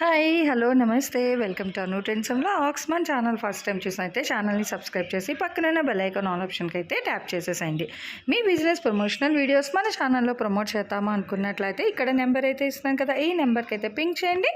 Hi hello నమస్తే. Welcome to Anu టెన్సంలో ఆక్స్మాన్ ఛానల్ ఫస్ట్ టైం చూసిన అయితే ఛానల్ని సబ్స్క్రైబ్ చేసి పక్కన బెల్ ఆల్ ఆప్షన్కి అయితే ట్యాప్ చేసేసేయండి. మీ బిజినెస్ ప్రమోషనల్ వీడియోస్ మన ఛానల్లో ప్రమోట్ చేద్దామా అనుకున్నట్లయితే ఇక్కడ నెంబర్ అయితే ఇస్తున్నాం కదా ఈ నెంబర్కి అయితే పింక్ చేయండి.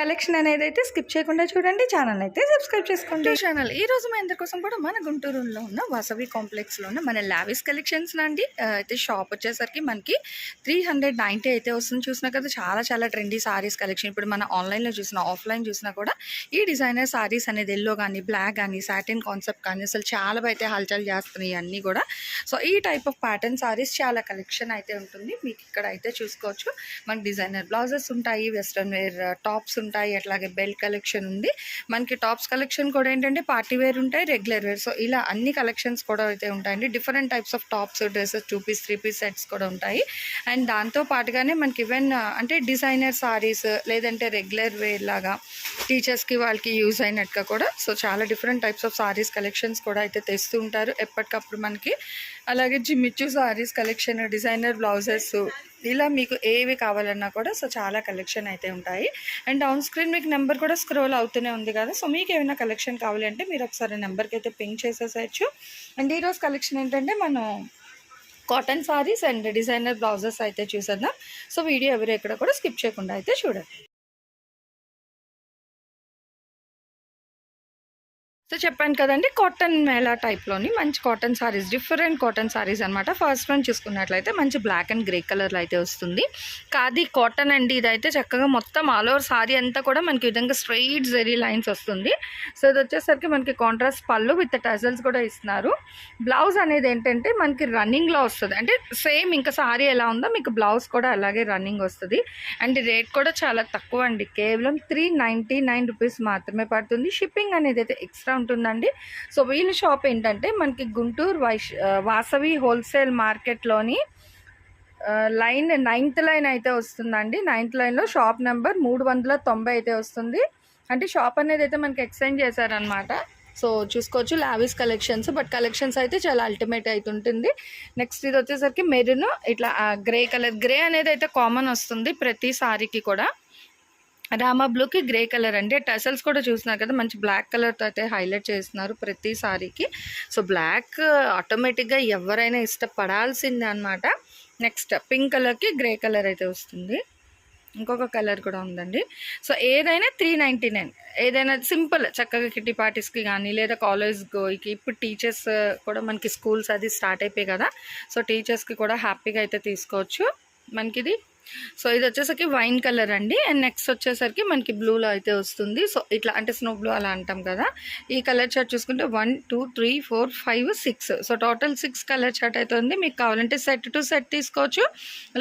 కలెక్షన్ అనేది అయితే స్కిప్ చేయకుండా చూడండి ఛానల్ అయితే సబ్స్క్రైబ్ చేసుకోండి. ఛానల్ ఈ రోజు మా అందరి కోసం కూడా మన గుంటూరులో ఉన్న వాసవి కాంప్లెక్స్లో ఉన్న మన లావిస్ కలెక్షన్స్ అండి. అయితే షాప్ వచ్చేసరికి మనకి త్రీ హండ్రెడ్ నైంటీ అయితే వస్తుంది. చూసినా కదా చాలా చాలా ట్రెండీ సారీస్ కలెక్షన్. ఇప్పుడు మన ఆన్లైన్ ఆన్లైన్లో చూసినా ఆఫ్లైన్ చూసినా కూడా ఈ డిజైనర్ సారీస్ అనేది ఎల్లో కానీ బ్లాక్ కానీ సాటిన్ కాన్సెప్ట్ కానీ అసలు చాలా అయితే హల్చల్ చేస్తున్నాయి అన్నీ కూడా. సో ఈ టైప్ ఆఫ్ ప్యాటర్న్ సారీస్ చాలా కలెక్షన్ అయితే ఉంటుంది. మీకు ఇక్కడ అయితే చూసుకోవచ్చు. మనకి డిజైనర్ బ్లౌజెస్ ఉంటాయి వెస్ట్రన్ వేర్ టాప్స్ ఉంటాయి అట్లాగే బెల్ట్ కలెక్షన్ ఉంది. మనకి టాప్స్ కలెక్షన్ కూడా ఏంటంటే పార్టీ వేర్ ఉంటాయి రెగ్యులర్ వేర్. సో ఇలా అన్ని కలెక్షన్స్ కూడా అయితే ఉంటాయండి. Different types of tops dresses two piece three piece sets కూడా ఉంటాయి. అండ్ దాంతో పాటుగానే మనకి ఈవెన్ అంటే డిజైనర్ సారీస్ లేదంటే రెగ్యులర్ వేర్ లాగా టీచర్స్కి వాళ్ళకి యూజ్ అయినట్టుగా కూడా. సో చాలా different types of sarees collections కూడా అయితే తెస్తూ ఉంటారు. ఎప్పటికప్పుడు మనకి అలాగే జిమ్మిచ్చు సారీస్ కలెక్షన్ డిజైనర్ బ్లౌజెస్ ఇలా మీకు ఏవి కావాలన్నా కూడా సో చాలా కలెక్షన్ అయితే ఉంటాయి. అండ్ డౌన్ స్క్రీన్ మీకు నెంబర్ కూడా స్క్రోల్ అవుతూనే ఉంది కదా. సో మీకు ఏమైనా కలెక్షన్ కావాలి అంటే మీరు ఒకసారి నెంబర్కి అయితే పింక్ చేసేసేయచ్చు. అండ్ ఈరోజు కలెక్షన్ ఏంటంటే మనం cotton sarees and designer blouses అయితే చూసేద్దాం. సో వీడియో ఎవరు ఎక్కడ కూడా స్కిప్ చేయకుండా అయితే చూడండి. సో చెప్పాను కదండి కాటన్ మేళా టైప్లోని మంచి cotton sarees different cotton sarees అనమాట ఫస్ట్ వన్ చూసుకున్నట్లయితే మంచి బ్లాక్ అండ్ గ్రే కలర్లో అయితే వస్తుంది. కాది కాటన్ అండి ఇదైతే చక్కగా మొత్తం ఆల్ ఓవర్ సారీ అంతా కూడా మనకి విధంగా స్ట్రైట్ జెరీ లైన్స్ వస్తుంది. సో ఇది వచ్చేసరికి మనకి కాంట్రాస్ట్ పళ్ళు విత్ టజల్స్ కూడా ఇస్తున్నారు. బ్లౌజ్ అనేది ఏంటంటే మనకి రన్నింగ్లో వస్తుంది. అంటే సేమ్ ఇంకా సారీ ఎలా ఉందో మీకు బ్లౌజ్ కూడా అలాగే రన్నింగ్ వస్తుంది. అండ్ రేట్ కూడా చాలా తక్కువ అండి. కేవలం త్రీ నైంటీ నైన్ రూపీస్ మాత్రమే పడుతుంది. షిప్పింగ్ అనేది అయితే ఎక్స్ట్రా ఉంటుందండి. సో వీళ్ళ షాప్ ఏంటంటే మనకి గుంటూరు వైష్ వాసవి హోల్సేల్ మార్కెట్లోని లైన్ నైన్త్ లైన్ అయితే వస్తుందండి. నైన్త్ లైన్లో షాప్ నెంబర్ మూడు వందల తొంభై అయితే వస్తుంది. అంటే షాప్ అనేది అయితే మనకి ఎక్స్టెండ్ చేశారనమాట. సో చూసుకోవచ్చు లావిస్ కలెక్షన్స్ బట్ కలెక్షన్స్ అయితే చాలా అల్టిమేట్ అయితే ఉంటుంది నెక్స్ట్ ఇది వచ్చేసరికి మెరూన్ ఇట్లా గ్రే కలర్ గ్రే అనేది అయితే కామన్ వస్తుంది ప్రతి సారీకి కూడా. రామా బ్లూకి గ్రే కలర్ అండి. టసల్స్ కూడా చూస్తున్నారు కదా మంచి బ్లాక్ కలర్తో అయితే హైలైట్ చేస్తున్నారు ప్రతి సారీకి. సో బ్లాక్ ఆటోమేటిక్గా ఎవరైనా ఇష్టపడాల్సిందే అనమాట నెక్స్ట్ పింక్ కలర్కి గ్రే కలర్ అయితే వస్తుంది. ఇంకొక కలర్ కూడా ఉందండి. సో ఏదైనా త్రీ నైంటీ నైన్. ఏదైనా సింపుల్ చక్కగా కిట్టి పార్టీస్కి కానీ లేదా కాలేజ్ గోయికి. ఇప్పుడు టీచర్స్ కూడా మనకి స్కూల్స్ అది స్టార్ట్ అయిపోయాయి కదా సో టీచర్స్కి కూడా హ్యాపీగా అయితే తీసుకోవచ్చు. మనకిది సో ఇది వచ్చేసరికి వైన్ కలర్ అండి. అండ్ నెక్స్ట్ వచ్చేసరికి మనకి బ్లూలో అయితే వస్తుంది. సో ఇట్లా అంటే స్నో బ్లూ అలా అంటాం కదా. ఈ కలర్ చార్ట్ చూసుకుంటే one two three four five six so total six colour chart అయితే ఉంది. మీకు కావాలంటే సెట్ టు సెట్ తీసుకోవచ్చు.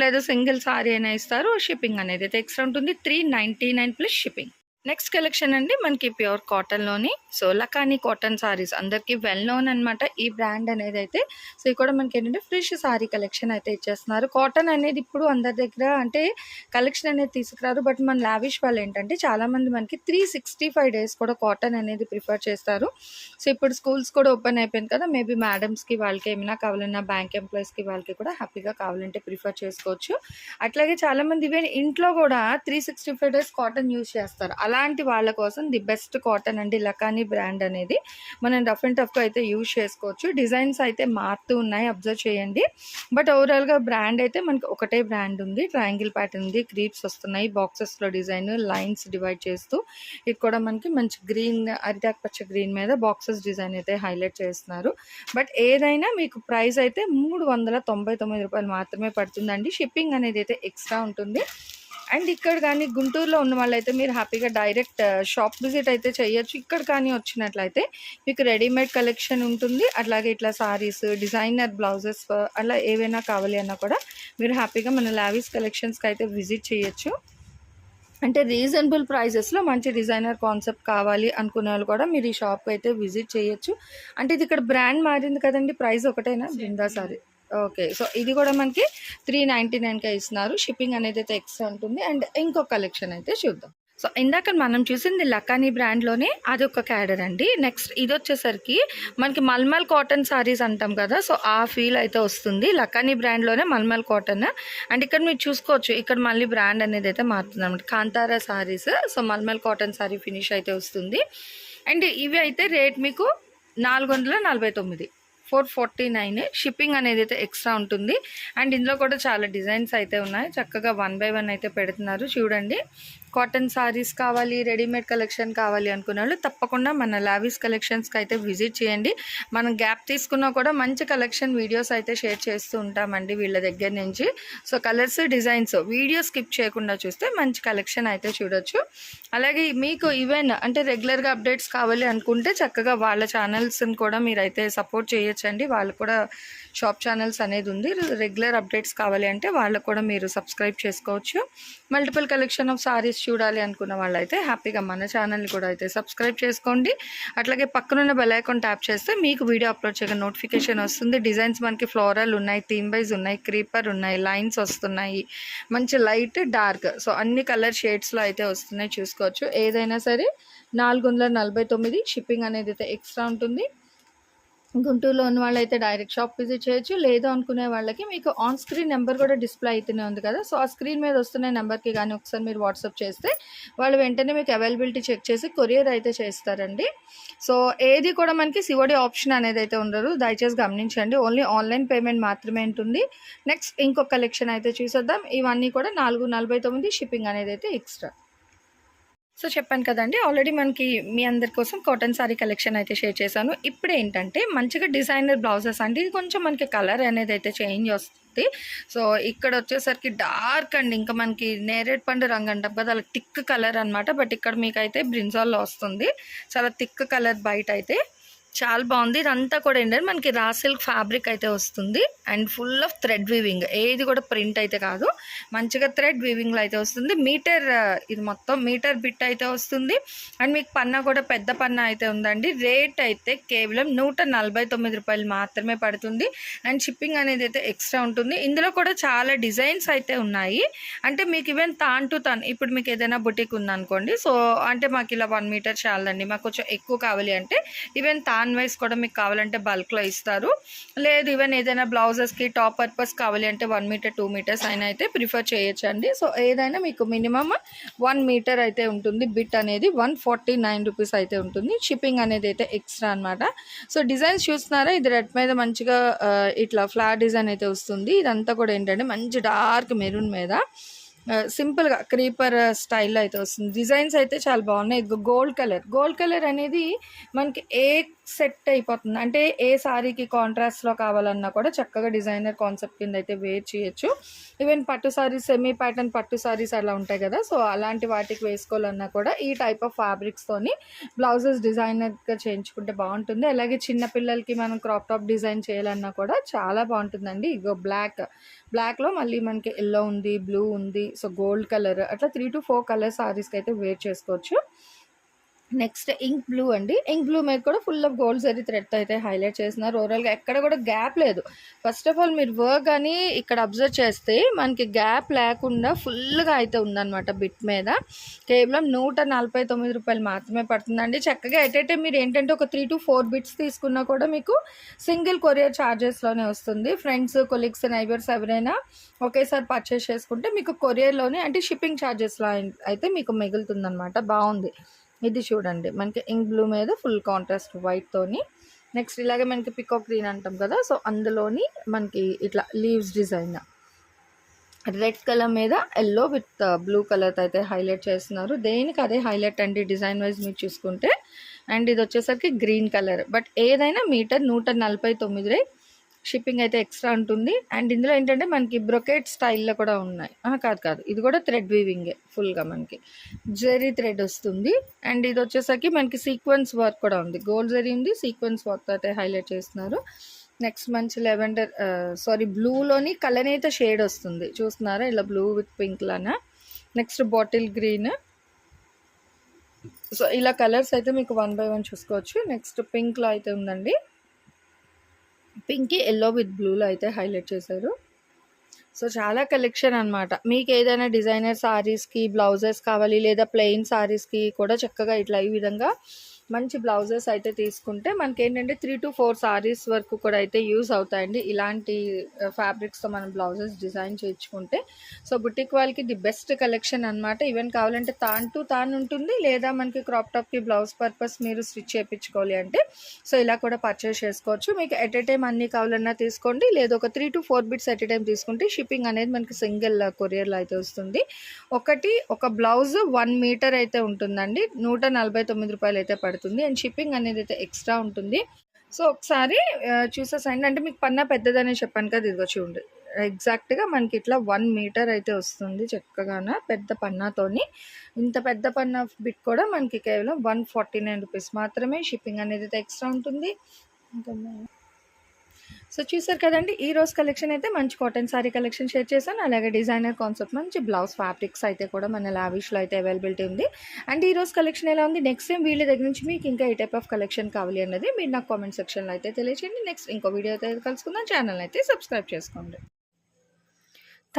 లేదా సింగిల్ సారీ అయినా ఇస్తారు. షిప్పింగ్ అనేది అయితే ఎక్స్ట్రా ఉంటుంది. Three ninety nine plus shipping next collection అండి మనకి ప్యూర్ కాటన్లోని సో లకానీ కాటన్ సారీస్ అందరికీ వెల్ నోన్ అనమాట ఈ బ్రాండ్ అనేది అయితే. సో ఇక్కడ కూడా మనకి ఏంటంటే ఫ్రెష్ సారీ కలెక్షన్ అయితే ఇచ్చేస్తున్నారు. కాటన్ అనేది ఇప్పుడు అందరి దగ్గర అంటే కలెక్షన్ అనేది తీసుకురారు. బట్ మన లావిష్ వాళ్ళు ఏంటంటే చాలామంది మనకి త్రీ సిక్స్టీ ఫైవ్ డేస్ కూడా కాటన్ అనేది ప్రిఫర్ చేస్తారు. సో ఇప్పుడు స్కూల్స్ కూడా ఓపెన్ అయిపోయింది కదా మేబీ మేడమ్స్కి వాళ్ళకి ఏమైనా కావాలన్నా బ్యాంక్ ఎంప్లాయీస్కి వాళ్ళకి కూడా హ్యాపీగా కావాలంటే ప్రిఫర్ చేసుకోవచ్చు. అట్లాగే చాలామంది ఈవెన్ ఇంట్లో కూడా three sixty five days cotton use చేస్తారు అలాంటి వాళ్ళ కోసం ది బెస్ట్ కాటన్ అండి లకానీ బ్రాండ్ అనేది మనం రఫ్ అండ్ టఫ్గా అయితే యూజ్ చేసుకోవచ్చు. డిజైన్స్ అయితే మారుతూ ఉన్నాయి అబ్జర్వ్ చేయండి. బట్ ఓవరాల్గా బ్రాండ్ అయితే మనకి ఒకటే బ్రాండ్ ఉంది. ట్రయాంగిల్ ప్యాటర్న్ ఉంది క్రీప్స్ వస్తున్నాయి బాక్సెస్లో డిజైన్ లైన్స్ డివైడ్ చేస్తూ ఇది కూడా మనకి మంచి గ్రీన్ అరిటాక్ పచ్చ గ్రీన్ మీద బాక్సెస్ డిజైన్ అయితే హైలైట్ చేస్తున్నారు. బట్ ఏదైనా మీకు ప్రైస్ అయితే మూడు వందల తొంభై తొమ్మిది రూపాయలు మాత్రమే పడుతుందండి. షిప్పింగ్ అనేది అయితే ఎక్స్ట్రా ఉంటుంది. అండ్ ఇక్కడ కానీ గుంటూరులో ఉన్న వాళ్ళైతే మీరు హ్యాపీగా డైరెక్ట్ షాప్ విజిట్ అయితే చేయొచ్చు. ఇక్కడ కానీ వచ్చినట్లయితే మీకు రెడీమేడ్ కలెక్షన్ ఉంటుంది. అట్లాగే ఇట్లా సారీస్ డిజైనర్ బ్లౌజెస్ అలా ఏవైనా కావాలి అన్నా కూడా మీరు హ్యాపీగా మన లావీస్ కలెక్షన్స్కి అయితే విజిట్ చేయొచ్చు. అంటే రీజనబుల్ ప్రైజెస్లో మంచి డిజైనర్ కాన్సెప్ట్ కావాలి అనుకునే వాళ్ళు కూడా మీరు ఈ షాప్కి అయితే విజిట్ చేయొచ్చు. అంటే ఇది ఇక్కడ బ్రాండ్ మారింది కదండి ప్రైస్ ఒకటేనా? బృందా సారీ. ఓకే. సో ఇది కూడా మనకి త్రీ నైంటీ నైన్కే ఇస్తున్నారు. షిప్పింగ్ అనేది అయితే ఎక్స్ట్రా ఉంటుంది. అండ్ ఇంకో కలెక్షన్ అయితే చూద్దాం. సో ఇందాక మనం చూసింది లకానీ బ్రాండ్లోనే అది ఒక క్యాడర్ అండి. నెక్స్ట్ ఇది వచ్చేసరికి మనకి మల్మల్ కాటన్ సారీస్ అంటాం కదా. సో ఆ ఫీల్ అయితే వస్తుంది. లకానీ బ్రాండ్లోనే మల్మల్ కాటన్. అండ్ ఇక్కడ మీరు చూసుకోవచ్చు ఇక్కడ మళ్ళీ బ్రాండ్ అనేది అయితే మారుతుంది అనమాట Kantara sarees. So mulmul cotton saree finish అయితే వస్తుంది. అండ్ ఇవి అయితే రేట్ మీకు నాలుగు వందల నలభై తొమ్మిది. ఫోర్ ఫార్టీ నైన్ షిప్పింగ్ అనేది అయితే ఎక్స్ట్రా ఉంటుంది. అండ్ ఇందులో కూడా చాలా డిజైన్స్ అయితే ఉన్నాయి. చక్కగా వన్ బై వన్ అయితే పెడుతున్నారు. చూడండి. కాటన్ సారీస్ కావాలి రెడీమేడ్ కలెక్షన్ కావాలి అనుకున్న వాళ్ళు తప్పకుండా మన లావిస్ కలెక్షన్స్కి అయితే విజిట్ చేయండి. మనం గ్యాప్ తీసుకున్నా కూడా మంచి కలెక్షన్ వీడియోస్ అయితే షేర్ చేస్తూ ఉంటామండి వీళ్ళ దగ్గర నుంచి. So colours designs video skip చేయకుండా చూస్తే మంచి కలెక్షన్ అయితే చూడొచ్చు. అలాగే మీకు ఈవెన్ అంటే రెగ్యులర్గా అప్డేట్స్ కావాలి అనుకుంటే చక్కగా వాళ్ళ ఛానల్స్ని కూడా మీరైతే సపోర్ట్ చేయొచ్చండి. వాళ్ళు కూడా షాప్ ఛానల్స్ అనేది ఉంది. రెగ్యులర్ అప్డేట్స్ కావాలి అంటే వాళ్ళకు కూడా మీరు సబ్స్క్రైబ్ చేసుకోవచ్చు. మల్టిపుల్ కలెక్షన్ ఆఫ్ సారీస్ చూడాలి అనుకున్న వాళ్ళైతే హ్యాపీగా మన ఛానల్ని కూడా అయితే సబ్స్క్రైబ్ చేసుకోండి. అట్లాగే పక్కనున్న బెలైకాన్ ట్యాప్ చేస్తే మీకు వీడియో అప్లోడ్ చేయగా నోటిఫికేషన్ వస్తుంది. డిజైన్స్ మనకి ఫ్లోరల్ ఉన్నాయి థీమ్ వైజ్ ఉన్నాయి క్రీపర్ ఉన్నాయి లైన్స్ వస్తున్నాయి. మంచి లైట్ డార్క్. సో అన్ని కలర్ షేడ్స్లో అయితే వస్తున్నాయి. చూసుకోవచ్చు. ఏదైనా సరే నాలుగు వందల నలభై తొమ్మిది షిప్పింగ్ అనేది అయితే ఎక్స్ట్రా ఉంటుంది. గుంటూరులో ఉన్న వాళ్ళైతే డైరెక్ట్ షాప్ విజిట్ చేయొచ్చు. లేదు అనుకునే వాళ్ళకి మీకు ఆన్ స్క్రీన్ నెంబర్ కూడా డిస్ప్లే అయితేనే ఉంది కదా. సో ఆ స్క్రీన్ మీద వస్తున్న నెంబర్కి కానీ ఒకసారి మీరు వాట్సాప్ చేస్తే వాళ్ళు వెంటనే మీకు అవైలబిలిటీ చెక్ చేసి కొరియర్ అయితే చేస్తారండి. సో ఏది కూడా మనకి సివడి ఆప్షన్ అనేది అయితే ఉండదు. దయచేసి గమనించండి. ఓన్లీ ఆన్లైన్ పేమెంట్ మాత్రమే ఉంటుంది. నెక్స్ట్ ఇంకొక కలెక్షన్ అయితే చూసేద్దాం. ఇవన్నీ కూడా నాలుగు నలభై తొమ్మిది షిప్పింగ్ అనేది అయితే ఎక్స్ట్రా సో చెప్పాను కదండి ఆల్రెడీ మనకి మీ అందరి కోసం కాటన్ సారీ కలెక్షన్ అయితే షేర్ చేశాను. ఇప్పుడు ఏంటంటే మంచిగా డిజైనర్ బ్లౌజెస్ అండి. ఇది కొంచెం మనకి కలర్ అనేది అయితే చేంజ్ వస్తుంది. సో ఇక్కడ వచ్చేసరికి డార్క్ అండి. ఇంకా మనకి నేరేడ్ పండు రంగు అంటాం కదా అలా టిక్ కలర్ అనమాట బట్ ఇక్కడ మీకు అయితే బ్రింజాల్లో వస్తుంది. చాలా థిక్ కలర్ బయట అయితే. చాలా బాగుంది. ఇదంతా కూడా ఏంటంటే మనకి రా సిల్క్ ఫ్యాబ్రిక్ అయితే వస్తుంది. And full of thread weaving. ఏది కూడా ప్రింట్ అయితే కాదు. మంచిగా థ్రెడ్ వీవింగ్లో అయితే వస్తుంది. మీటర్ ఇది మొత్తం మీటర్ బిట్ అయితే వస్తుంది. అండ్ మీకు పన్నా కూడా పెద్ద పన్నా అయితే ఉందండి. రేట్ అయితే కేవలం నూట నలభై తొమ్మిది రూపాయలు మాత్రమే పడుతుంది. అండ్ షిప్పింగ్ అనేది అయితే ఎక్స్ట్రా ఉంటుంది. ఇందులో కూడా చాలా డిజైన్స్ అయితే ఉన్నాయి. అంటే మీకు ఈవెన్ తాన్ టు తాన్ ఇప్పుడు మీకు ఏదైనా బుటిక్ ఉందనుకోండి. సో అంటే మాకు ఇలా వన్ మీటర్ చాలండి. మాకు కొంచెం ఎక్కువ కావాలి అంటే ఈవెన్ తాన్ వైస్ కూడా మీకు కావాలంటే బల్క్లో ఇస్తారు. లేదు ఈవెన్ ఏదైనా బ్లౌజెస్కి టాప్ పర్పస్ కావాలి అంటే వన్ మీటర్ టూ మీటర్స్ అయినా అయితే ప్రిఫర్ చేయొచ్చండి. సో ఏదైనా మీకు మినిమమ్ వన్ మీటర్ అయితే ఉంటుంది. బిట్ అనేది వన్ ఫార్టీ నైన్ రూపీస్ అయితే ఉంటుంది. షిప్పింగ్ అనేది అయితే ఎక్స్ట్రా అనమాట సో డిజైన్స్ చూస్తున్నారా? ఇది రెడ్ మీద మంచిగా uh, ఇట్లా ఫ్లాట్ డిజైన్ అయితే వస్తుంది. ఇదంతా కూడా ఏంటంటే మంచి డార్క్ మెరూన్ మీద. సింపుల్గా క్రీపర్ స్టైల్లో అయితే వస్తుంది. డిజైన్స్ అయితే చాలా బాగున్నాయి. గోల్డ్ కలర్ గోల్డ్ కలర్ అనేది మనకి ఏ సెట్ అయిపోతుంది. అంటే ఏ సారీకి కాంట్రాస్ట్లో కావాలన్నా కూడా చక్కగా డిజైనర్ కాన్సెప్ట్ కింద అయితే వేర్ చేయొచ్చు. ఈవెన్ పట్టు సారీస్ సెమీ ప్యాటర్న్ పట్టు సారీస్ అలా ఉంటాయి కదా. సో అలాంటి వాటికి వేసుకోవాలన్నా కూడా ఈ టైప్ ఆఫ్ ఫ్యాబ్రిక్స్తోని బ్లౌజెస్ డిజైనర్గా చేయించుకుంటే బాగుంటుంది. అలాగే చిన్నపిల్లలకి మనం క్రాప్ టాప్ డిజైన్ చేయాలన్నా కూడా చాలా బాగుంటుందండి. ఇగో బ్లాక్ బ్లాక్లో మళ్ళీ మనకి ఎల్లో ఉంది బ్లూ ఉంది. సో గోల్డ్ కలర్ అట్లా త్రీ టు ఫోర్ కలర్ సారీస్కి అయితే వేర్ చేసుకోవచ్చు. నెక్స్ట్ ఇంక్ బ్లూ అండి. ఇంక్ బ్లూ మీద కూడా full of gold zari thread అయితే హైలైట్ చేస్తున్నారు. ఓవరాల్గా ఎక్కడ కూడా గ్యాప్ లేదు. ఫస్ట్ ఆఫ్ ఆల్ మీరు వర్క్ అని ఇక్కడ అబ్జర్వ్ చేస్తే మనకి గ్యాప్ లేకుండా ఫుల్గా అయితే ఉందన్నమాట బిట్ మీద. కేవలం నూట నలభై తొమ్మిది రూపాయలు మాత్రమే పడుతుందండి. చక్కగా ఎటైతే మీరు ఏంటంటే ఒక త్రీ టు ఫోర్ బిట్స్ తీసుకున్నా కూడా మీకు సింగిల్ కొరియర్ ఛార్జెస్లోనే వస్తుంది. ఫ్రెండ్స్ కొలీగ్స్ నైబర్స్ ఎవరైనా ఒకేసారి పర్చేస్ చేసుకుంటే మీకు కొరియర్లోనే అంటే షిప్పింగ్ ఛార్జెస్లో అయితే మీకు మిగులుతుందన్నమాట. బాగుంది. ఇది చూడండి. మనకి ఇంక్ బ్లూ మీద ఫుల్ కాంట్రాస్ట్ వైట్తోని నెక్స్ట్ ఇలాగే మనకి పికో గ్రీన్ అంటాం కదా సో అందులోని మనకి ఇట్లా లీవ్స్ డిజైన్ రెడ్ కలర్ మీద ఎల్లో విత్ బ్లూ కలర్ అయితే హైలైట్ చేస్తున్నారు. దేనికి అదే హైలైట్ అండి డిజైన్ వైజ్ మీరు చూసుకుంటే? అండ్ ఇది వచ్చేసరికి గ్రీన్ కలర్ బట్ ఏదైనా మీటర్ నూట నలభై తొమ్మిది షిప్పింగ్ అయితే ఎక్స్ట్రా ఉంటుంది. అండ్ ఇందులో ఏంటంటే మనకి బ్రొకెట్ స్టైల్లో కూడా ఉన్నాయి. కాదు కాదు. ఇది కూడా థ్రెడ్ వీవింగే ఫుల్గా మనకి. జెరీ థ్రెడ్ వస్తుంది. అండ్ ఇది వచ్చేసరికి మనకి సీక్వెన్స్ వర్క్ కూడా ఉంది. గోల్డ్ జెరీ ఉంది సీక్వెన్స్ వర్క్ అయితే హైలైట్ చేస్తున్నారు. నెక్స్ట్ మంచి లెవెండర్ సారీ బ్లూలోని కలనేత షేడ్ వస్తుంది. చూస్తున్నారా? ఇలా blue with pink Lana? Next bottle green. So ఇలా కలర్స్ అయితే మీకు వన్ బై వన్ చూసుకోవచ్చు. నెక్స్ట్ పింక్లో అయితే ఉందండి. పింక్ ఎల్లో విత్ బ్లూలో అయితే హైలైట్ చేశారు. సో చాలా కలెక్షన్ అనమాట మీకు ఏదైనా డిజైనర్ సారీస్కి బ్లౌజెస్ కావాలి లేదా ప్లెయిన్ సారీస్కి కూడా చక్కగా ఇట్లా ఈ విధంగా మంచి బ్లౌజెస్ అయితే తీసుకుంటే మనకి ఏంటంటే త్రీ టు ఫోర్ సారీస్ వరకు కూడా అయితే యూస్ అవుతాయండి. ఇలాంటి ఫ్యాబ్రిక్స్తో మనం బ్లౌజెస్ డిజైన్ చేయించుకుంటే. సో బుటిక్ వాళ్ళకి ది బెస్ట్ కలెక్షన్ అనమాట ఈవెన్ కావాలంటే తాన్ టు తాన్ ఉంటుంది లేదా మనకి క్రాప్ టాప్కి బ్లౌజ్ పర్పస్ మీరు స్టిచ్ చేయించుకోవాలి అంటే సో ఇలా కూడా పర్చేస్ చేసుకోవచ్చు. మీకు ఎట్ ఎ టైం అన్ని కావాలన్నా తీసుకోండి లేదా ఒక three to four bits at a time తీసుకుంటే షిప్పింగ్ అనేది మనకి సింగిల్ కొరియర్లో అయితే వస్తుంది. ఒకటి ఒక బ్లౌజ్ వన్ మీటర్ అయితే ఉంటుందండి. నూట నలభై తొమ్మిది రూపాయలు అయితే పడుతుంది. పడుతుంది అండ్ షిప్పింగ్ అనేది అయితే ఎక్స్ట్రా ఉంటుంది. సో ఒకసారి చూసేసండి అంటే మీకు పన్నా పెద్దదనే చెప్పాను కదా ఇదిగో చూడండి. ఎగ్జాక్ట్గా మనకి ఇట్లా వన్ మీటర్ అయితే వస్తుంది చక్కగాన పెద్ద పన్నాతోని. ఇంత పెద్ద పన్నా బిట్ కూడా మనకి కేవలం వన్ ఫార్టీ నైన్ రూపీస్ మాత్రమే షిప్పింగ్ అనేది అయితే ఎక్స్ట్రా ఉంటుంది. ఇంకా సో చూసారు కదండి ఈ రోజు కలెక్షన్ అయితే మంచి కాటన్ సారీ కలెక్షన్ షేర్ చేశాను. అలాగే డిజైనర్ కాన్సెప్ట్ మంచి బ్లౌజ్ ఫ్యాబ్రిక్స్ అయితే కూడా మన లావిష్లో అయితే అవైలబిలిటీ ఉంది. అండ్ ఈ రోజు కలెక్షన్ ఎలా ఉంది? నెక్స్ట్ టైం వీళ్ళ దగ్గర నుంచి మీకు ఇంకా ఏ టైప్ ఆఫ్ కలెక్షన్ కావాలి అన్నది మీరు నాకు కామెంట్ సెక్షన్లో అయితే తెలియచేయండి. నెక్స్ట్ ఇంకో వీడియో అయితే కలుసుకుందాం. ఛానల్ అయితే సబ్స్క్రైబ్ చేసుకోండి.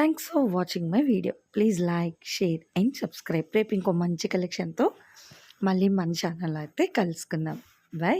Thanks for watching my video please like share and subscribe రేపు ఇంకో మంచి కలెక్షన్తో మళ్ళీ మన ఛానల్ అయితే కలుసుకుందాం. బై